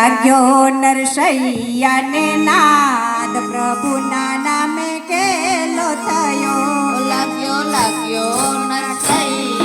લાગ્યો નરસૈયાને નાદ. પ્રભુના નામે કેલો થયો. લાગ્યો લાગ્યો નરસૈયા.